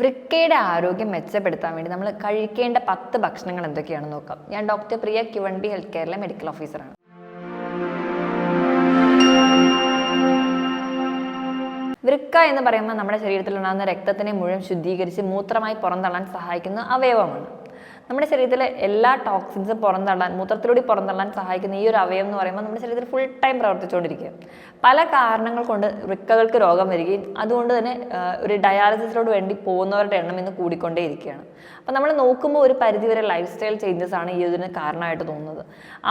വൃക്കയുടെ ആരോഗ്യം മെച്ചപ്പെടുത്താൻ വേണ്ടി നമ്മൾ കഴിക്കേണ്ട പത്ത് ഭക്ഷണങ്ങൾ എന്തൊക്കെയാണെന്ന് നോക്കാം. ഞാൻ ഡോക്ടർ പ്രിയ ക്യുവൺബി ഹെൽത്ത് കെയറിലെ മെഡിക്കൽ ഓഫീസറാണ് വൃക്ക എന്ന് പറയുമ്പോൾ നമ്മുടെ ശരീരത്തിൽ ഉണ്ടാകുന്ന രക്തത്തിനെ മുഴുവൻ ശുദ്ധീകരിച്ച് മൂത്രമായി പുറന്തള്ളാൻ സഹായിക്കുന്ന അവയവമാണ്. നമ്മുടെ ശരീരത്തിലെ എല്ലാ ടോക്സിൻസും പുറന്തള്ളാൻ മൂത്രത്തിലൂടെ പുറന്തള്ളാൻ സഹായിക്കുന്ന ഈ ഒരു അവയവം എന്ന് പറയുമ്പോൾ നമ്മുടെ ശരീരത്തിൽ ഫുൾ ടൈം പ്രവർത്തിച്ചുകൊണ്ടിരിക്കുക പല കാരണങ്ങൾ കൊണ്ട് വൃക്കകൾക്ക് രോഗം വരികയും അതുകൊണ്ട് തന്നെ ഒരു ഡയാലിസിസിലോട് വേണ്ടി പോകുന്നവരുടെ എണ്ണം ഇന്ന് കൂടിക്കൊണ്ടേയിരിക്കുകയാണ്. അപ്പോൾ നമ്മൾ നോക്കുമ്പോൾ ഒരു പരിധിവരെ ലൈഫ് സ്റ്റൈൽ ചേഞ്ചസ് ആണ് ഈ ഇതിന് കാരണമായിട്ട് തോന്നുന്നത്.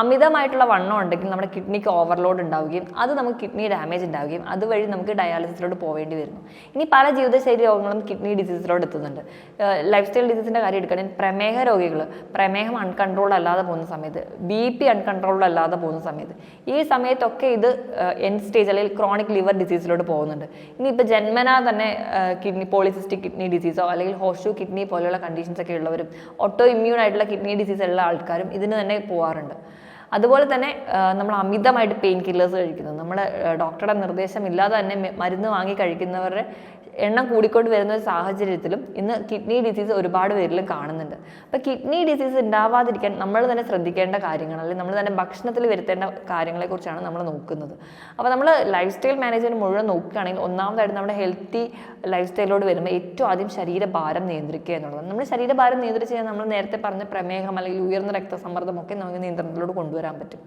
അമിതമായിട്ടുള്ള വണ്ണം ഉണ്ടെങ്കിൽ നമ്മുടെ കിഡ്നിക്ക് ഓവർലോഡ് ഉണ്ടാവുകയും അത് നമുക്ക് കിഡ്നി ഡാമേജ് ഉണ്ടാവുകയും അതുവഴി നമുക്ക് ഡയാലിസിസിലോട്ട് പോവേണ്ടി വരുന്നു. ഇനി പല ജീവിതശൈലി രോഗങ്ങളും കിഡ്നി ഡിസീസിലോട് എത്തുന്നുണ്ട്. ലൈഫ് സ്റ്റൈൽ ഡിസീസിന്റെ കാര്യം എടുക്കുകയാണെങ്കിൽ പ്രമേഹ രോഗികൾ പ്രമേഹം അൺകൺട്രോൾഡ് അല്ലാതെ പോകുന്ന സമയത്ത്. ബി പി അൺകൺട്രോൾഡ് അല്ലാതെ പോകുന്ന സമയത്ത്. ഈ സമയത്തൊക്കെ ഇത് എൻ സ്റ്റേജ് അല്ലെങ്കിൽ ക്രോണിക് ലിവർ ഡിസീസിലോട്ട് പോകുന്നുണ്ട്. ഇനിയിപ്പോൾ ജന്മനാ തന്നെ കിഡ്നി പോളിസിസ്റ്റിക് കിഡ്നി ഡിസീസോ അല്ലെങ്കിൽ ഹോഷു കിഡ്നി പോലെയുള്ള കണ്ടീഷൻസ് ഒക്കെ ഉള്ളവരും ഓട്ടോ ഇമ്മ്യൂൺ ആയിട്ടുള്ള കിഡ്നി ഡിസീസ് ഉള്ള ആൾക്കാരും ഇതിന് തന്നെ പോകാറുണ്ട് അതുപോലെ തന്നെ നമ്മൾ അമിതമായിട്ട് പെയിൻ കില്ലേഴ്സ് കഴിക്കുന്നു നമ്മുടെ ഡോക്ടറുടെ നിർദ്ദേശം ഇല്ലാതെ തന്നെ മരുന്ന് വാങ്ങി കഴിക്കുന്നവരുടെ എണ്ണം കൂടിക്കൊണ്ട് വരുന്ന ഒരു സാഹചര്യത്തിലും ഇന്ന് കിഡ്നി ഡിസീസ് ഒരുപാട് പേരിലും കാണുന്നുണ്ട്. അപ്പോൾ കിഡ്നി ഡിസീസ് ഉണ്ടാവാതിരിക്കാൻ നമ്മൾ തന്നെ ശ്രദ്ധിക്കേണ്ട കാര്യങ്ങൾ അല്ലെങ്കിൽ നമ്മൾ തന്നെ ഭക്ഷണത്തിൽ വരുത്തേണ്ട കാര്യങ്ങളെക്കുറിച്ചാണ് നമ്മൾ നോക്കുന്നത്. അപ്പോൾ നമ്മൾ ലൈഫ് സ്റ്റൈൽ മാനേജ്മെന്റ് മുഴുവൻ നോക്കുകയാണെങ്കിൽ ഒന്നാമതായിട്ട് നമ്മുടെ ഹെൽത്തി ലൈഫ് സ്റ്റൈലിലോട് വരുമ്പോൾ ഏറ്റവും ആദ്യം ശരീരഭാരം നിയന്ത്രിക്കുക എന്നുള്ളതാണ് നമ്മൾ ശരീരഭാരം നിയന്ത്രിച്ച് കഴിഞ്ഞാൽ നമ്മൾ നേരത്തെ പറഞ്ഞ പ്രമേഹം അല്ലെങ്കിൽ ഉയർന്ന രക്തസമ്മർദ്ദം ഒക്കെ നമുക്ക് നിയന്ത്രണത്തിലോട് കൊണ്ടുവരാൻ പറ്റും.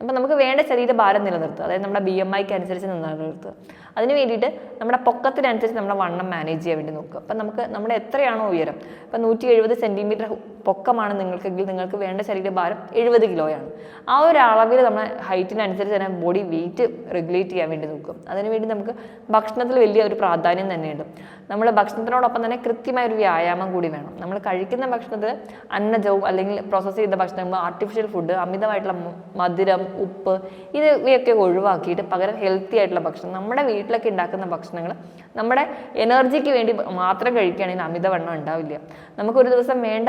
അപ്പോൾ നമുക്ക് വേണ്ട ശരീരഭാരം നിലനിർത്തുക. അതായത് നമ്മുടെ ബി എം ഐക്ക് അനുസരിച്ച് നിലനിർത്തുക. അതിന് വേണ്ടിയിട്ട് നമ്മുടെ പൊക്കത്തിനനുസരിച്ച് നമ്മുടെ വണ്ണം മാനേജ് ചെയ്യാൻ വേണ്ടി നോക്കുക. അപ്പം നമുക്ക് നമ്മുടെ എത്രയാണോ ഉയരം? ഇപ്പം നൂറ്റി എഴുപത് സെന്റിമീറ്റർ പൊക്കമാണ് നിങ്ങൾക്കെങ്കിൽ നിങ്ങൾക്ക് വേണ്ട ശരീരഭാരം എഴുപത് കിലോയാണ് ആ ഒരു അളവിൽ നമ്മുടെ ഹൈറ്റിനനുസരിച്ച് തന്നെ ബോഡി വെയിറ്റ് റെഗുലേറ്റ് ചെയ്യാൻ വേണ്ടി നോക്കും അതിനുവേണ്ടി നമുക്ക് ഭക്ഷണത്തിൽ വലിയ ഒരു പ്രാധാന്യം തന്നെയുണ്ട്. നമ്മൾ ഭക്ഷണത്തിനോടൊപ്പം തന്നെ കൃത്യമായ ഒരു വ്യായാമം കൂടി വേണം. നമ്മൾ കഴിക്കുന്ന ഭക്ഷണത്തിൽ അന്നജവും അല്ലെങ്കിൽ പ്രോസസ്സ് ചെയ്ത ഭക്ഷണം ആർട്ടിഫിഷ്യൽ ഫുഡ് അമിതമായിട്ടുള്ള മധുരം ഉപ്പ് ഇവയൊക്കെ ഒഴിവാക്കിയിട്ട് പകരം ഹെൽത്തി ആയിട്ടുള്ള ഭക്ഷണം നമ്മുടെ വീട്ടിലൊക്കെ ഉണ്ടാക്കുന്ന ഭക്ഷണങ്ങൾ നമ്മുടെ എനർജിക്ക് വേണ്ടി മാത്രം കഴിക്കുകയാണെങ്കിൽ അമിതവണ്ണം ഉണ്ടാവില്ല. നമുക്കൊരു ദിവസം വേണ്ട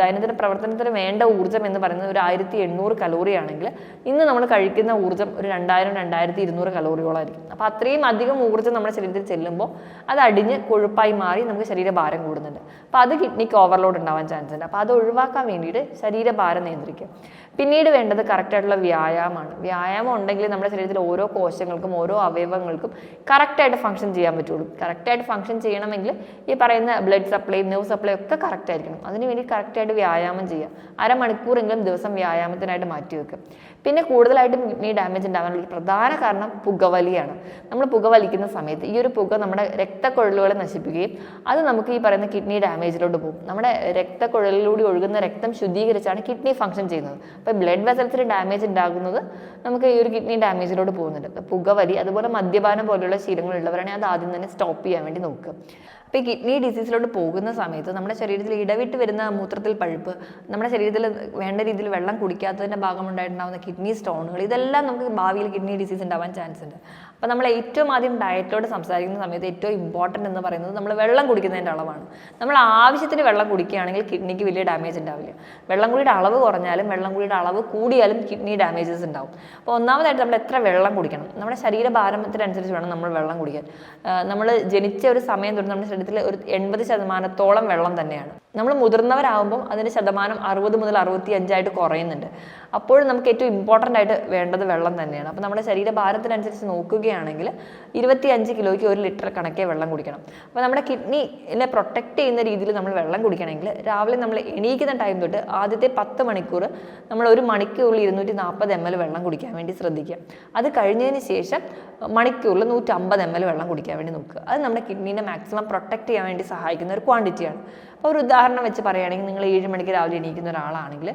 ദൈനംദിന പ്രവർത്തനത്തിന് വേണ്ട ഊർജം എന്ന് പറയുന്നത് ഒരു ആയിരത്തി എണ്ണൂറ് കലോറി ആണെങ്കിൽ ഇന്ന് നമ്മൾ കഴിക്കുന്ന ഊർജം ഒരു രണ്ടായിരം രണ്ടായിരത്തി ഇരുന്നൂറ് കലോറിയോളായിരിക്കും അപ്പോൾ അത്രയും അധികം ഊർജം നമ്മുടെ ശരീരത്തിൽ ചെല്ലുമ്പോൾ അത് അടിഞ്ഞ് കൊഴുപ്പായി മാറി നമുക്ക് ശരീരഭാരം കൂടുന്നുണ്ട്. അപ്പോൾ അത് കിഡ്നിക്ക് ഓവർലോഡ് ഉണ്ടാവാൻ ചാൻസ് ഉണ്ട്. അപ്പോൾ അത് ഒഴിവാക്കാൻ വേണ്ടിയിട്ട് ശരീരഭാരം നിയന്ത്രിക്കുക. പിന്നീട് വേണ്ടത് കറക്റ്റായിട്ടുള്ള വ്യായാമമാണ്. വ്യായാമം ഉണ്ടെങ്കിൽ നമ്മുടെ ശരീരത്തിലെ ഓരോ കോശങ്ങൾക്കും ഓരോ അവയവങ്ങൾക്കും കറക്റ്റായിട്ട് ഫംഗ്ഷൻ ചെയ്യാൻ പറ്റുള്ളൂ. കറക്റ്റായിട്ട് ഫംഗ്ഷൻ ചെയ്യണമെങ്കിൽ ഈ പറയുന്ന ബ്ലഡ് സപ്ലൈ നെർവ് സപ്ലൈ ഒക്കെ കറക്റ്റ് ആയിരിക്കണം. അതിനുവേണ്ടി കറക്റ്റായിട്ട് വ്യായാമം ചെയ്യുക. അരമണിക്കൂറെങ്കിലും ദിവസം വ്യായാമത്തിനായിട്ട് മാറ്റി വെക്കുക. പിന്നെ കൂടുതലായിട്ടും കിഡ്നി ഡാമേജ് ഉണ്ടാകാനുള്ള പ്രധാന കാരണം പുകവലിയാണ്. നമ്മൾ പുകവലിക്കുന്ന സമയത്ത് ഈ ഒരു പുക നമ്മുടെ രക്തക്കൊഴലുകളെ നശിപ്പിക്കുകയും അത് നമുക്ക് ഈ പറയുന്ന കിഡ്നി ഡാമേജിലോട്ട് പോകും. നമ്മുടെ രക്തക്കുഴലിലൂടെ ഒഴുകുന്ന രക്തം ശുദ്ധീകരിച്ചാണ് കിഡ്നി ഫംഗ്ഷൻ ചെയ്യുന്നത്. അപ്പോൾ ബ്ലഡ് വെസൽസിന് ഡാമേജ് ഉണ്ടാകുന്നത് നമുക്ക് ഈ ഒരു കിഡ്നി ഡാമേജിലോട്ട് പോകുന്നുണ്ട്. പുകവലി അതുപോലെ മദ്യപാനം പോലെയുള്ള ശീലങ്ങളുള്ളവരാണെങ്കിൽ അത് ആദ്യം തന്നെ സ്റ്റോപ്പ് ചെയ്യാൻ വേണ്ടി നോക്കുക. അപ്പോൾ ഈ കിഡ്നി ഡിസീസിലോട്ട് പോകുന്ന സമയത്ത് നമ്മുടെ ശരീരത്തിൽ ഇടവിട്ട് വരുന്ന മൂത്രത്തിൽ പഴുപ്പ് നമ്മുടെ ശരീരത്തിൽ വേണ്ട രീതിയിൽ വെള്ളം കുടിക്കാത്തതിന്റെ ഭാഗമുണ്ടായിട്ടുണ്ടാകുന്ന കിഡ്നി സ്റ്റോണുകൾ ഇതെല്ലാം നമുക്ക് ഭാവിയിൽ കിഡ്നി ഡിസീസ് ഉണ്ടാവാൻ ചാൻസ് ഉണ്ട് അപ്പോൾ നമ്മൾ ഏറ്റവും ആദ്യം ഡയറ്റോട് സംസാരിക്കുന്ന സമയത്ത് ഏറ്റവും ഇമ്പോർട്ടന്റ് എന്ന് പറയുന്നത് നമ്മൾ വെള്ളം കുടിക്കുന്നതിന്റെ അളവാണ്. നമ്മൾ ആവശ്യത്തിന് വെള്ളം കുടിക്കുകയാണെങ്കിൽ കിഡ്നിക്ക് വലിയ ഡാമേജ് ഉണ്ടാവില്ല. വെള്ളം കുടിയുടെ അളവ് കുറഞ്ഞാലും വെള്ളം കുടിയുടെ അളവ് കൂടിയാലും കിഡ്നി ഡാമേജസ് ഉണ്ടാവും. അപ്പോൾ ഒന്നാമതായിട്ട് നമ്മൾ എത്ര വെള്ളം കുടിക്കണം? നമ്മുടെ ശരീരഭാരത്തിനനുസരിച്ച് വേണം നമ്മൾ വെള്ളം കുടിക്കാൻ. നമ്മൾ ജനിച്ച ഒരു സമയം തൊട്ട് നമ്മുടെ ശരീരത്തിൽ ഒരു എൺപത് ശതമാനത്തോളം വെള്ളം തന്നെയാണ്. നമ്മൾ മുതിർന്നവരാകുമ്പോൾ അതിന്റെ ശതമാനം അറുപത് മുതൽ അറുപത്തി അഞ്ചായിട്ട് കുറയുന്നുണ്ട്. അപ്പോൾ നമുക്ക് ഏറ്റവും ഇമ്പോർട്ടന്റ് ആയിട്ട് വേണ്ടത് വെള്ളം തന്നെയാണ്. അപ്പോൾ നമ്മുടെ ശരീരഭാരത്തിനനുസരിച്ച് നോക്കുകയാണെങ്കിൽ ഇരുപത്തി അഞ്ച് കിലോയ്ക്ക് ഒരു ലിറ്റർ കണക്കേ വെള്ളം കുടിക്കണം. അപ്പോൾ നമ്മുടെ കിഡ്നിനെ പ്രൊട്ടക്റ്റ് ചെയ്യുന്ന രീതിയിൽ നമ്മൾ വെള്ളം കുടിക്കണമെങ്കിൽ രാവിലെ നമ്മൾ എണീക്കുന്ന ടൈം തൊട്ട് ആദ്യത്തെ പത്ത് മണിക്കൂർ നമ്മൾ ഒരു മണിക്കൂറിൽ ഇരുന്നൂറ്റി നാൽപ്പത് എം എൽ വെള്ളം കുടിക്കാൻ വേണ്ടി ശ്രദ്ധിക്കുക. അത് കഴിഞ്ഞതിന് ശേഷം മണിക്കൂറിൽ നൂറ്റമ്പത് എം എൽ വെള്ളം കുടിക്കാൻ വേണ്ടി നോക്കുക. അത് നമ്മുടെ കിഡ്നീനെ മാക്സിമം പ്രൊട്ടക്റ്റ് ചെയ്യാൻ വേണ്ടി സഹായിക്കുന്ന ഒരു ക്വാണ്ടിറ്റിയാണ് ഒരു ഉദാഹരണം വെച്ച് പറയുകയാണെങ്കിൽ നിങ്ങൾ ഏഴ് മണിക്ക് രാവിലെ എണീക്കുന്ന ഒരാളാണെങ്കിൽ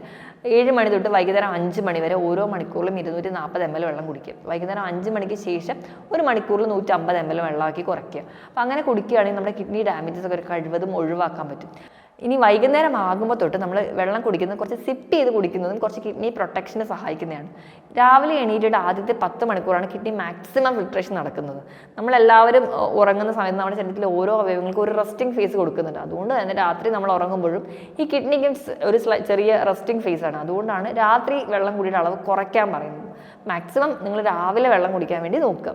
ഏഴ് മണി തൊട്ട് വൈകുന്നേരം അഞ്ച് മണി വരെ ഓരോ മണിക്കൂറിലും ഇരുന്നൂറ്റി നാൽപ്പത് എം എൽ വെള്ളം കുടിക്കുക. വൈകുന്നേരം അഞ്ച് മണിക്ക് ശേഷം ഒരു മണിക്കൂറിൽ നൂറ്റമ്പത് എം എൽ വെള്ളമാക്കി കുറയ്ക്കുക. അപ്പോൾ അങ്ങനെ കുടിക്കുകയാണെങ്കിൽ നമ്മുടെ കിഡ്നി ഡാമേജസ് ഒക്കെ കഴിവതും ഒഴിവാക്കാൻ പറ്റും. ഇനി വൈകുന്നേരം ആകുമ്പോൾ തൊട്ട് നമ്മൾ വെള്ളം കുടിക്കുന്നത് കുറച്ച് സിപ്പ് ചെയ്ത് കുടിക്കുന്നതും കുറച്ച് കിഡ്നി പ്രൊട്ടക്ഷന് സഹായിക്കുന്നതാണ്. രാവിലെ എണീറ്റിട്ട് ആദ്യത്തെ പത്ത് മണിക്കൂറാണ് കിഡ്നി മാക്സിമം ഫിൽട്രേഷൻ നടക്കുന്നത്. നമ്മളെല്ലാവരും ഉറങ്ങുന്ന സമയത്ത് നമ്മുടെ ശരീരത്തിലെ ഓരോ അവയവങ്ങൾക്കും ഒരു റെസ്റ്റിംഗ് ഫേസ് കൊടുക്കുന്നുണ്ട്. അതുകൊണ്ട് തന്നെ രാത്രി നമ്മൾ ഉറങ്ങുമ്പോഴും ഈ കിഡ്നിക്കും ഒരു ചെറിയ റെസ്റ്റിംഗ് ഫേസ് ആണ്. അതുകൊണ്ടാണ് രാത്രി വെള്ളം കുടിയുടെ അളവ് കുറയ്ക്കാൻ പറയുന്നത്. മാക്സിമം നിങ്ങൾ രാവിലെ വെള്ളം കുടിക്കാൻ വേണ്ടി നോക്കുക.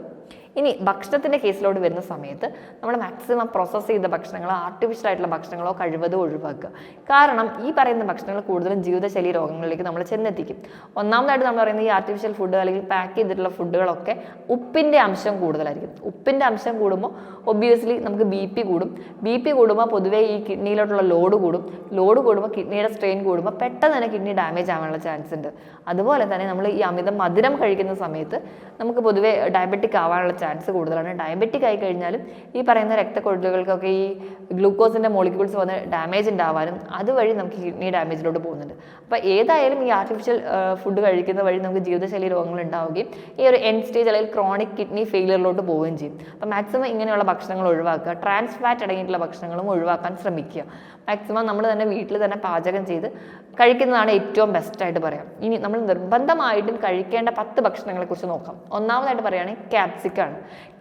ഇനി ഭക്ഷണത്തിന്റെ കേസിലോട്ട് വരുന്ന സമയത്ത് നമ്മൾ മാക്സിമം പ്രോസസ്സ് ചെയ്ത ഭക്ഷണങ്ങളോ ആർട്ടിഫിഷ്യൽ ആയിട്ടുള്ള ഭക്ഷണങ്ങളോ കഴിവതും ഒഴിവാക്കുക. കാരണം ഈ പറയുന്ന ഭക്ഷണങ്ങൾ കൂടുതലും ജീവിതശൈലി രോഗങ്ങളിലേക്ക് നമ്മൾ ചെന്നെത്തിക്കും. ഒന്നാമതായിട്ട് നമ്മൾ പറയുന്നത് ഈ ആർട്ടിഫിഷ്യൽ ഫുഡ് അല്ലെങ്കിൽ പാക്ക് ചെയ്തിട്ടുള്ള ഫുഡുകളൊക്കെ ഉപ്പിന്റെ അംശം കൂടുതലായിരിക്കും. ഉപ്പിന്റെ അംശം കൂടുമ്പോൾ ഒബ്വിയസ്ലി നമുക്ക് ബി പി കൂടും. ബി പി കൂടുമ്പോൾ പൊതുവേ ഈ കിഡ്നിയിലോട്ടുള്ള ലോഡ് കൂടും. ലോഡ് കൂടുമ്പോൾ കിഡ്നിയുടെ സ്ട്രെയിൻ കൂടുമ്പോൾ പെട്ടെന്ന് തന്നെ കിഡ്നി ഡാമേജ് ആവാനുള്ള ചാൻസ് ഉണ്ട്. അതുപോലെ തന്നെ നമ്മൾ ഈ അമിതം മധുരം കഴിക്കുന്ന സമയത്ത് നമുക്ക് പൊതുവേ ഡയബറ്റിക് ആവാനുള്ള ചാൻസ് കൂടുതലാണ്. ഡയബറ്റിക് ആയി കഴിഞ്ഞാലും ഈ പറയുന്ന രക്തക്കൊഴലുകൾക്കൊക്കെ ഈ ഗ്ലൂക്കോസിന്റെ മോളിക്യൂൾസ് വന്ന് ഡാമേജ് ഉണ്ടാവാനും അതുവഴി നമുക്ക് കിഡ്നി ഡാമേജിലോട്ട് പോകുന്നുണ്ട്. അപ്പോൾ ഏതായാലും ഈ ആർട്ടിഫിഷ്യൽ ഫുഡ് കഴിക്കുന്ന വഴി നമുക്ക് ജീവിതശൈലി രോഗങ്ങൾ ഉണ്ടാവുകയും ഈ ഒരു എൻ സ്റ്റേജ് അല്ലെങ്കിൽ ക്രോണിക് കിഡ്നി ഫെയിലിയറിലോട്ട് പോവുകയും ചെയ്യും. അപ്പോൾ മാക്സിമം ഇങ്ങനെയുള്ള ഭക്ഷണങ്ങൾ ഒഴിവാക്കുക ട്രാൻസ് ഫാറ്റ് അടങ്ങിയിട്ടുള്ള ഭക്ഷണങ്ങളും ഒഴിവാക്കാൻ ശ്രമിക്കുക. മാക്സിമം നമ്മൾ തന്നെ വീട്ടിൽ തന്നെ പാചകം ചെയ്ത് കഴിക്കുന്നതാണ് ഏറ്റവും ബെസ്റ്റായിട്ട് പറയാം. ഇനി നമ്മൾ നിർബന്ധമായിട്ടും കഴിക്കേണ്ട പത്ത് ഭക്ഷണങ്ങളെക്കുറിച്ച് നോക്കാം. ഒന്നാമതായിട്ട് പറയുകയാണെങ്കിൽ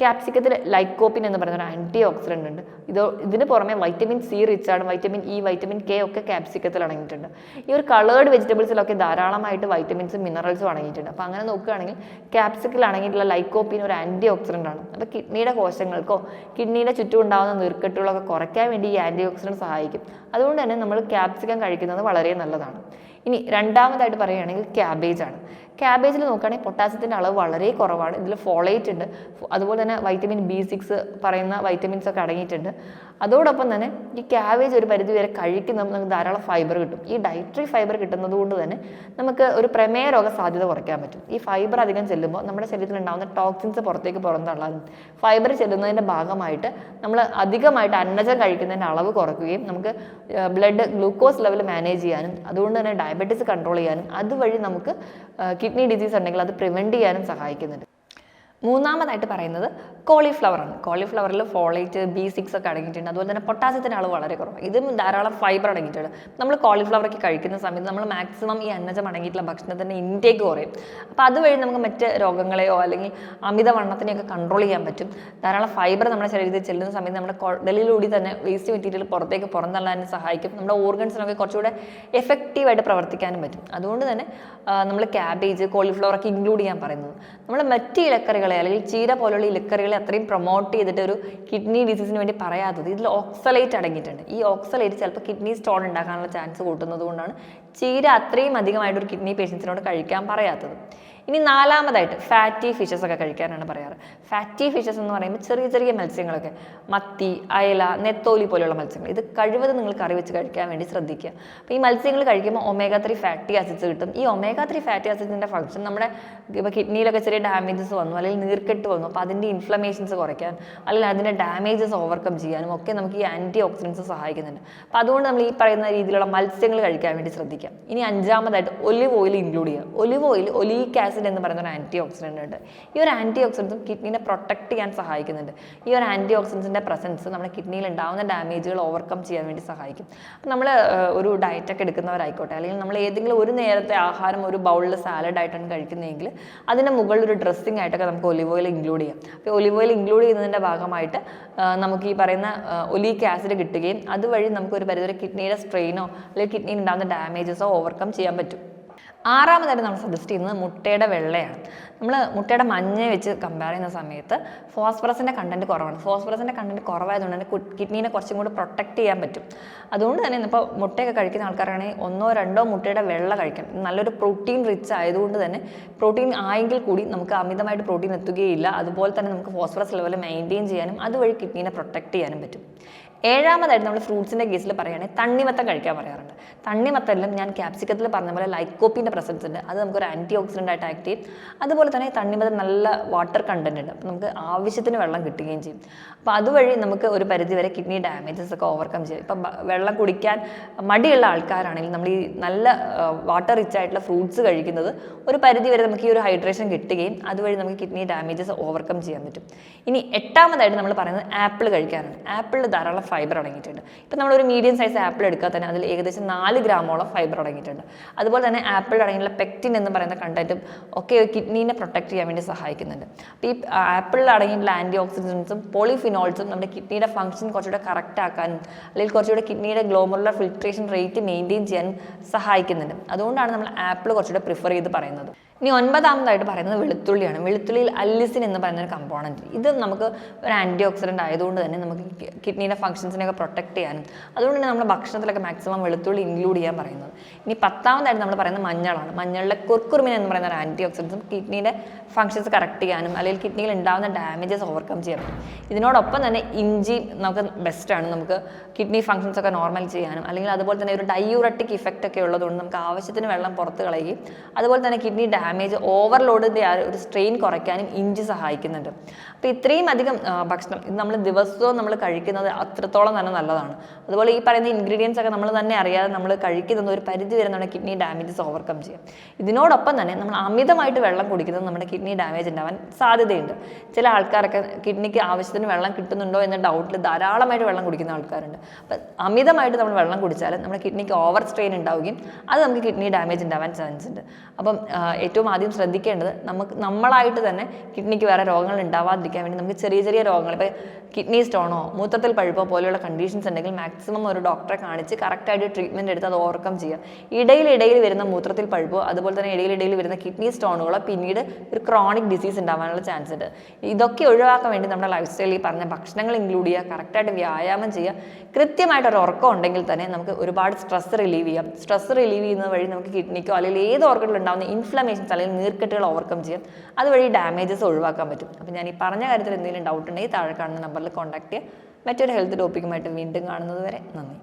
ക്യാപ്സിക്കാണ് ക്യാപ്സിക്കത്തിൽ ലൈക്കോപ്പിൻ എന്ന് പറയുന്ന ഒരു ആന്റി ഓക്സിഡന്റ് ഉണ്ട്. ഇത് ഇതിന് പുറമെ വൈറ്റമിൻ സി റിച്ച് ആണ്. വൈറ്റമിൻ ഇ വൈറ്റമിൻ കെ ഒക്കെ ക്യാപ്സിക്കത്തിൽ അടങ്ങിയിട്ടുണ്ട്. ഈ ഒരു കളേർഡ് വെജിറ്റബിൾസിലൊക്കെ ധാരാളമായിട്ട് വൈറ്റമിൻസും മിനറൽസും അടങ്ങിയിട്ടുണ്ട്. അപ്പോൾ അങ്ങനെ നോക്കുകയാണെങ്കിൽ ക്യാപ്സിക്കിൽ അടങ്ങിയിട്ടുള്ള ലൈക്കോപ്പിൻ ഒരു ആന്റി ഓക്സിഡന്റ് ആണ്. അപ്പോൾ കിഡ്നിയുടെ കോശങ്ങൾക്കോ കിഡ്നിയുടെ ചുറ്റും ഉണ്ടാകുന്ന നീർക്കെട്ടുകളൊക്കെ കുറയ്ക്കാൻ വേണ്ടി ഈ ആന്റി ഓക്സിഡന്റ് സഹായിക്കും. അതുകൊണ്ട് തന്നെ നമ്മൾ ക്യാപ്സിക്കം കഴിക്കുന്നത് വളരെ നല്ലതാണ്. ഇനി രണ്ടാമതായിട്ട് പറയുകയാണെങ്കിൽ ക്യാബേജ് ആണ്. ക്യാബേജിൽ നോക്കുകയാണെങ്കിൽ പൊട്ടാസ്യത്തിന്റെ അളവ് വളരെ കുറവാണ്. ഇതിൽ ഫോളേറ്റ് ഉണ്ട്. അതുപോലെ തന്നെ വൈറ്റമിൻ ബി സിക്സ് പറയുന്ന വൈറ്റമിൻസ് ഒക്കെ അടങ്ങിയിട്ടുണ്ട്. അതോടൊപ്പം തന്നെ ഈ ക്യാബേജ് ഒരു പരിധി വരെ കഴിക്കുമ്പോൾ നമുക്ക് ധാരാളം ഫൈബർ കിട്ടും. ഈ ഡയറ്ററി ഫൈബർ കിട്ടുന്നത് കൊണ്ട് തന്നെ നമുക്ക് ഒരു പ്രമേയ രോഗ സാധ്യത കുറയ്ക്കാൻ പറ്റും. ഈ ഫൈബർ അധികം ചെല്ലുമ്പോൾ നമ്മുടെ ശരീരത്തിൽ ഉണ്ടാകുന്ന ടോക്സിൻസ് പുറത്തേക്ക് പുറന്തള്ളാനും ഫൈബർ ചെല്ലുന്നതിന്റെ ഭാഗമായിട്ട് നമ്മൾ അധികമായിട്ട് അന്നജം കഴിക്കുന്നതിന്റെ അളവ് കുറയ്ക്കുകയും നമുക്ക് ബ്ലഡ് ഗ്ലൂക്കോസ് ലെവൽ മാനേജ് ചെയ്യാനും അതുകൊണ്ട് തന്നെ ഡയബറ്റീസ് കൺട്രോൾ ചെയ്യാനും അതുവഴി നമുക്ക് കിഡ്നി ഡിസീസ് ഉണ്ടെങ്കിൽ അത് പ്രിവെന്റ് ചെയ്യാനും സഹായിക്കുന്നുണ്ട്. മൂന്നാമതായിട്ട് പറയുന്നത് കോളിഫ്ലവർ ആണ്. കോളിഫ്ലവറിൽ ഫോളേറ്റ് ബി സിക്സ് ഒക്കെ അടങ്ങിയിട്ടുണ്ട്. അതുപോലെ തന്നെ പൊട്ടാസ്യത്തിന്റെ അളവ് വളരെ കുറവാണ്. ഇതും ധാരാളം ഫൈബർ അടങ്ങിയിട്ടുണ്ട്. നമ്മൾ കോളിഫ്ലവറൊക്കെ കഴിക്കുന്ന സമയത്ത് നമ്മൾ മാക്സിമം ഈ അന്നജം അടങ്ങിയിട്ടുള്ള ഭക്ഷണത്തിന്റെ ഇൻടേക്ക് കുറയും. അപ്പോൾ അതുവഴി നമുക്ക് മറ്റ് രോഗങ്ങളെയോ അല്ലെങ്കിൽ അമിതവണ്ണത്തിനെയൊക്കെ കൺട്രോൾ ചെയ്യാൻ പറ്റും. ധാരാളം ഫൈബർ നമ്മുടെ ശരീരത്തിൽ ചെല്ലുന്ന സമയത്ത് നമ്മുടെ കുടലിലൂടെ തന്നെ വേസ്റ്റ് മെറ്റീരിയൽ പുറത്തേക്ക് പുറന്തള്ളാനും സഹായിക്കും. നമ്മുടെ ഓർഗൻസിനൊക്കെ കുറച്ചുകൂടെ എഫക്റ്റീവായിട്ട് പ്രവർത്തിക്കാനും പറ്റും. അതുകൊണ്ട് തന്നെ നമ്മൾ ക്യാബേജ് കോളിഫ്ലവർ ഒക്കെ ഇൻക്ലൂഡ് ചെയ്യാൻ പറയുന്നത്. നമ്മൾ മറ്റ് ഇലക്കറികളെ അല്ലെങ്കിൽ ചീര പോലുള്ള ഇലക്കറികളെ അത്രയും പ്രൊമോട്ട് ചെയ്തിട്ട് ഒരു കിഡ്നി ഡിസീസിന് വേണ്ടി പറയാത്തത്. ഇതിൽ ഓക്സലേറ്റ് അടങ്ങിയിട്ടുണ്ട്. ഈ ഓക്സലേറ്റ് ചിലപ്പോൾ കിഡ്നി സ്റ്റോൺ ഉണ്ടാക്കാനുള്ള ചാൻസ് കൂട്ടുന്നത് കൊണ്ടാണ് ചീര അത്രയും അധികമായിട്ട് ഒരു കിഡ്നി പേഷ്യൻസിനോട് കഴിക്കാൻ പറയാത്തത്. ഇനി നാലാമതായിട്ട് ഫാറ്റി ഫിഷസ് ഒക്കെ കഴിക്കാനാണ് പറയാറ്. ഫാറ്റി ഫിഷസ് എന്ന് പറയുമ്പോൾ ചെറിയ ചെറിയ മത്സ്യങ്ങളൊക്കെ. മത്തി അയല നെത്തോലി പോലെയുള്ള മത്സ്യങ്ങൾ. ഇത് കഴിവതും നിങ്ങൾ കറി വെച്ച് കഴിക്കാൻ വേണ്ടി ശ്രദ്ധിക്കുക. അപ്പോൾ ഈ മത്സ്യങ്ങൾ കഴിക്കുമ്പോൾ ഒമേഗ ത്രീ ഫാറ്റി ആസിഡ്സ് കിട്ടും. ഈ ഒമേഗ ത്രീ ഫാറ്റി ആസിഡിന്റെ ഫംഗ്ഷൻ നമ്മുടെ ഇപ്പോൾ കിഡ്നിയിലൊക്കെ ചെറിയ ഡാമേജസ് വന്നു അല്ലെങ്കിൽ നീർക്കെട്ട് വന്നു അപ്പോൾ അതിന്റെ ഇൻഫ്ലമേഷൻസ് കുറയ്ക്കാൻ അല്ലെങ്കിൽ അതിന്റെ ഡാമേജസ് ഓവർകം ചെയ്യാനും ഒക്കെ നമുക്ക് ഈ ആന്റി ഓക്സിഡൻസ് സഹായിക്കുന്നുണ്ട്. അപ്പോൾ അതുകൊണ്ട് നമ്മൾ ഈ പറയുന്ന രീതിയിലുള്ള മത്സ്യങ്ങൾ കഴിക്കാൻ വേണ്ടി ശ്രദ്ധിക്കാം ഇനി അഞ്ചാമതായിട്ട് ഒലിവ് ഓയിൽ ഇൻക്ലൂഡ് ചെയ്യുക. ഒലിവ് ഓയിൽ ഒലീക് ആസിഡ് എന്ന് പറയുന്ന ഒരു ആന്റി ഓക്സിഡന്റ് ഉണ്ട്. ഈ ഒരു ആന്റി ഓക്സിഡൻസും കിഡ്നീനെ പ്രൊട്ടക്ട് ചെയ്യാൻ സഹായിക്കുന്നുണ്ട്. ഈ ഒരു ആന്റി ഓക്സിഡൻസിന്റെ പ്രസൻസ് നമ്മുടെ കിഡ്നിയിൽ ഉണ്ടാകുന്ന ഡാമേജുകൾ ഓവർകം ചെയ്യാൻ വേണ്ടി സഹായിക്കും. നമ്മൾ ഒരു ഡയറ്റൊക്കെ എടുക്കുന്നവരായിക്കോട്ടെ അല്ലെങ്കിൽ നമ്മൾ ഏതെങ്കിലും ഒരു നേരത്തെ ആഹാരം ഒരു ബൗളിൽ സാലഡ് ആയിട്ടാണ് കഴിക്കുന്നതെങ്കിൽ അതിന്റെ മുകളിൽ ഒരു ഡ്രസ്സിംഗ് ആയിട്ടൊക്കെ നമുക്ക് ഒലിവ് ഓയിൽ ഇൻക്ലൂഡ് ചെയ്യാം. അപ്പോൾ ഒലിവ് ഓയിൽ ഇൻക്ലൂഡ് ചെയ്യുന്നതിന്റെ ഭാഗമായിട്ട് നമുക്ക് ഈ പറയുന്ന ഒലീക്ക് ആസിഡ് കിട്ടുകയും അതുവഴി നമുക്ക് ഒരു പരിധിവരെ കിഡ്നിയുടെ സ്ട്രെയിനോ അല്ലെങ്കിൽ കിഡ്നിയിൽ ഉണ്ടാകുന്ന ഡാമേജസോ ഓവർകം ചെയ്യാൻ പറ്റും. ആറാമതായിട്ട് നമ്മൾ സജസ്റ്റ് ചെയ്യുന്നത് മുട്ടയുടെ വെള്ളയാണ്. നമ്മൾ മുട്ടയുടെ മഞ്ഞ വെച്ച് കമ്പയർ ചെയ്യുന്ന സമയത്ത് ഫോസ്ഫറസിന്റെ കണ്ടന്റ് കുറവാണ്. ഫോസ്ഫറസിന്റെ കണ്ടന്റ് കുറവായതുകൊണ്ട് തന്നെ കിഡ്നീനെ കുറച്ചും കൂടി പ്രൊട്ടക്ട് ചെയ്യാൻ പറ്റും. അതുകൊണ്ട് തന്നെ ഇപ്പോൾ മുട്ടയൊക്കെ കഴിക്കുന്ന ആൾക്കാരാണെങ്കിൽ ഒന്നോ രണ്ടോ മുട്ടയുടെ വെള്ള കഴിക്കണം. നല്ലൊരു പ്രോട്ടീൻ റിച്ച് ആയതുകൊണ്ട് തന്നെ പ്രോട്ടീൻ ആയെങ്കിൽ കൂടി നമുക്ക് അമിതമായിട്ട് പ്രോട്ടീൻ എത്തുകയില്ല. അതുപോലെ തന്നെ നമുക്ക് ഫോസ്ഫറസ് ലെവൽ മെയിന്റെയിൻ ചെയ്യാനും അതുവഴി കിഡ്നീനെ പ്രൊട്ടക്റ്റ് ചെയ്യാനും പറ്റും. ഏഴാമതായിട്ട് നമ്മൾ ഫ്രൂട്ട്സിന്റെ കേസിൽ പറയുകയാണെങ്കിൽ തണ്ണിമത്തം കഴിക്കാൻ പറയാറുണ്ട്. തണ്ണിമത്തലിലും ഞാൻ ക്യാപ്സിക്കത്തിൽ പറഞ്ഞ പോലെ ലൈക്കോപ്പിന്റെ പ്രസൻസ് ഉണ്ട്. അത് നമുക്കൊരു ആന്റി ഓക്സിഡന്റ് ആയിട്ട് ആക്ട് ചെയ്യും. അതുപോലെ തന്നെ തണ്ണിമത്തം നല്ല വാട്ടർ കണ്ടന്റ് ഉണ്ട്. അപ്പോൾ നമുക്ക് ആവശ്യത്തിന് വെള്ളം കിട്ടുകയും ചെയ്യും. അപ്പോൾ അതുവഴി നമുക്ക് ഒരു പരിധി വരെ കിഡ്നി ഡാമേജസ് ഒക്കെ ഓവർകം ചെയ്യും. ഇപ്പം വെള്ളം കുടിക്കാൻ മടിയുള്ള ആൾക്കാരാണെങ്കിൽ നമ്മൾ ഈ നല്ല വാട്ടർ റിച്ച് ആയിട്ടുള്ള ഫ്രൂട്ട്സ് കഴിക്കുന്നത് ഒരു പരിധി വരെ നമുക്ക് ഈ ഒരു ഹൈഡ്രേഷൻ കിട്ടുകയും അതുവഴി നമുക്ക് കിഡ്നി ഡാമേജസ് ഓവർകം ചെയ്യാൻ പറ്റും. ഇനി എട്ടാമതായിട്ട് നമ്മൾ പറയുന്നത് ആപ്പിൾ കഴിക്കാനാണ്. ആപ്പിളിൽ ധാരാളം ഫൈബർ അടങ്ങിയിട്ടുണ്ട്. ഇപ്പം നമ്മളൊരു മീഡിയം സൈസ് ആപ്പിൾ എടുക്കുക തന്നെ അതിൽ ഏകദേശം നാല് ഗ്രാമോളം ഫൈബർ അടങ്ങിയിട്ടുണ്ട്. അതുപോലെ തന്നെ ആപ്പിൾ അടങ്ങിയുള്ള പെക്റ്റിൻ എന്ന് പറയുന്ന കണ്ടന്റും ഒക്കെ കിഡ്നീനെ പ്രൊട്ടക്ട് ചെയ്യാൻ വേണ്ടി സഹായിക്കുന്നുണ്ട്. അപ്പോൾ ഈ ആപ്പിളിൽ അടങ്ങിയിട്ടുള്ള ആന്റി ഓക്സിഡൻസും പോളിഫിനോൾസും നമ്മുടെ കിഡ്നിയുടെ ഫംഗ്ഷൻ കുറച്ചുകൂടെ കറക്റ്റ് ആക്കാനും അല്ലെങ്കിൽ കുറച്ചുകൂടെ കിഡ്നിയുടെ ഗ്ലോമറുള്ള ഫിൽട്രേഷൻ റേറ്റ് മെയിന്റെയിൻ ചെയ്യാൻ സഹായിക്കുന്നുണ്ട്. അതുകൊണ്ടാണ് നമ്മൾ ആപ്പിൾ കുറച്ചുകൂടെ പ്രിഫർ ചെയ്ത് പറയുന്നത്. ഇനി ഒൻപതാമതായിട്ട് പറയുന്നത് വെളുത്തുള്ളിയാണ്. വെളുത്തുള്ളിയിൽ അല്ലിസിൻ എന്ന് പറയുന്ന ഒരു കമ്പോണന്റ് ഇത് നമുക്ക് ഒരു ആന്റി ഓക്സിഡന്റ് ആയതുകൊണ്ട് തന്നെ നമുക്ക് കിഡ്നിയുടെ ഫംഗ്ഷൻസിനെയൊക്കെ പ്രൊട്ടക്ട് ചെയ്യാനും അതുകൊണ്ട് തന്നെ നമ്മുടെ ഭക്ഷണത്തിലൊക്കെ മാക്സിമം വെളുത്തുള്ളി ഇൻക്ലൂഡ് ചെയ്യാൻ പറയുന്നത്. ഇനി പത്താമതായിട്ട് നമ്മൾ പറയുന്നത് മഞ്ഞളാണ്. മഞ്ഞളിലെ കുർക്കുറുമിൻ എന്ന് പറയുന്ന ഒരു ആന്റി ഓക്സിഡൻസും കിഡ്നിയുടെ ഫംഗ്ഷൻസ് കറക്റ്റ് ചെയ്യാനും അല്ലെങ്കിൽ കിഡ്നിയിൽ ഉണ്ടാകുന്ന ഡാമേജസ് ഓവർകം ചെയ്യാനും ഇതിനോടൊപ്പം തന്നെ ഇഞ്ചി നമുക്ക് ബെസ്റ്റാണ് നമുക്ക് കിഡ്നി ഫംഗ്ഷൻസ് ഒക്കെ നോർമൽ ചെയ്യാനും അല്ലെങ്കിൽ അതുപോലെ തന്നെ ഒരു ഡയൂറട്ടിക് ഇഫക്റ്റ് ഒക്കെ ഉള്ളതുകൊണ്ട് നമുക്ക് ആവശ്യത്തിന് വെള്ളം പുറത്ത് കളയുകയും അതുപോലെ തന്നെ കിഡ്നി ഓവർലോഡിന്റെ ആ ഒരു സ്ട്രെയിൻ കുറയ്ക്കാനും ഇഞ്ചി സഹായിക്കുന്നുണ്ട്. അപ്പോൾ ഇത്രയും അധികം ഭക്ഷണം ഇത് നമ്മൾ ദിവസവും നമ്മൾ കഴിക്കുന്നത് അത്രത്തോളം തന്നെ നല്ലതാണ്. അതുപോലെ ഈ പറയുന്ന ഇൻഗ്രീഡിയൻസ് ഒക്കെ നമ്മൾ തന്നെ അറിയാതെ നമ്മൾ കഴിക്കുന്നത് ഒരു പരിധി വരെ നമ്മുടെ കിഡ്നി ഡാമേജസ് ഓവർകം ചെയ്യും. ഇതിനോടൊപ്പം തന്നെ നമ്മൾ അമിതമായിട്ട് വെള്ളം കുടിക്കുന്നത് നമ്മുടെ കിഡ്നി ഡാമേജ് ഉണ്ടാവാൻ സാധ്യതയുണ്ട്. ചില ആൾക്കാരൊക്കെ കിഡ്നിക്ക് ആവശ്യത്തിന് വെള്ളം കിട്ടുന്നുണ്ടോ എന്ന ഡൗട്ടിൽ ധാരാളമായിട്ട് വെള്ളം കുടിക്കുന്ന ആൾക്കാരുണ്ട്. അപ്പം അമിതമായിട്ട് നമ്മൾ വെള്ളം കുടിച്ചാൽ നമ്മുടെ കിഡ്നിക്ക് ഓവർ സ്ട്രെയിൻ ഉണ്ടാവുകയും അത് നമുക്ക് കിഡ്നി ഡാമേജ് ഉണ്ടാവാൻ ചാൻസ് ഉണ്ട്. അപ്പം ആ, ഏറ്റവും ആദ്യം ശ്രദ്ധിക്കേണ്ടത് നമുക്ക് നമ്മളായിട്ട് തന്നെ കിഡ്നിക്ക് വേറെ രോഗങ്ങൾ ഉണ്ടാവാതിരിക്കാൻ വേണ്ടി നമുക്ക് ചെറിയ ചെറിയ രോഗങ്ങൾ ഇപ്പോൾ കിഡ്നി സ്റ്റോണോ മൂത്രത്തിൽ പഴുപ്പോ പോലെയുള്ള കണ്ടീഷൻസ് ഉണ്ടെങ്കിൽ മാക്സിമം ഒരു ഡോക്ടറെ കാണിച്ച് കറക്റ്റായിട്ട് ട്രീറ്റ്മെന്റ് എടുത്ത് അത് ഓവർകം ചെയ്യുക. ഇടയിൽ വരുന്ന മൂത്രത്തിൽ പഴുപ്പോ അതുപോലെ തന്നെ ഇടയിൽ വരുന്ന കിഡ്നി സ്റ്റോണുകളോ പിന്നീട് ഒരു ക്രോണിക് ഡിസീസ് ഉണ്ടാവാനുള്ള ചാൻസ് ഉണ്ട്. ഇതൊക്കെ ഒഴിവാക്കാൻ വേണ്ടി നമ്മുടെ ലൈഫ് സ്റ്റൈലിൽ പറഞ്ഞ ഭക്ഷണങ്ങൾ ഇൻക്ലൂഡ് ചെയ്യുക കറക്റ്റായിട്ട് വ്യായാമം ചെയ്യുക. കൃത്യമായിട്ട് ഒരു ഉറക്കം ഉണ്ടെങ്കിൽ തന്നെ നമുക്ക് ഒരുപാട് സ്ട്രെസ് റിലീവ് ചെയ്യാം. സ്ട്രെസ് റിലീവ് ചെയ്യുന്ന വഴി നമുക്ക് കിഡ്നിക്കോ അല്ലെങ്കിൽ ഏത് ഓർഗനിലും ഉണ്ടാകുന്ന ഇൻഫ്ലമേഷൻസ് അല്ലെങ്കിൽ നീർക്കെട്ടുകൾ ഓവർകം ചെയ്യാം. അതുവഴി ഡാമേജസ് ഒഴിവാക്കാൻ പറ്റും. അപ്പോൾ ഞാൻ ഈ പറഞ്ഞ കാര്യത്തിൽ എന്തെങ്കിലും ഡൗട്ട് ഉണ്ടെങ്കിൽ താഴെ കാണുന്ന നമ്പറിൽ കോൺടാക്ട് ചെയ്യുക. മറ്റൊരു ഹെൽത്ത് ടോപ്പിക്കുമായിട്ട് വീണ്ടും കാണുന്നത് വരെ നന്ദി.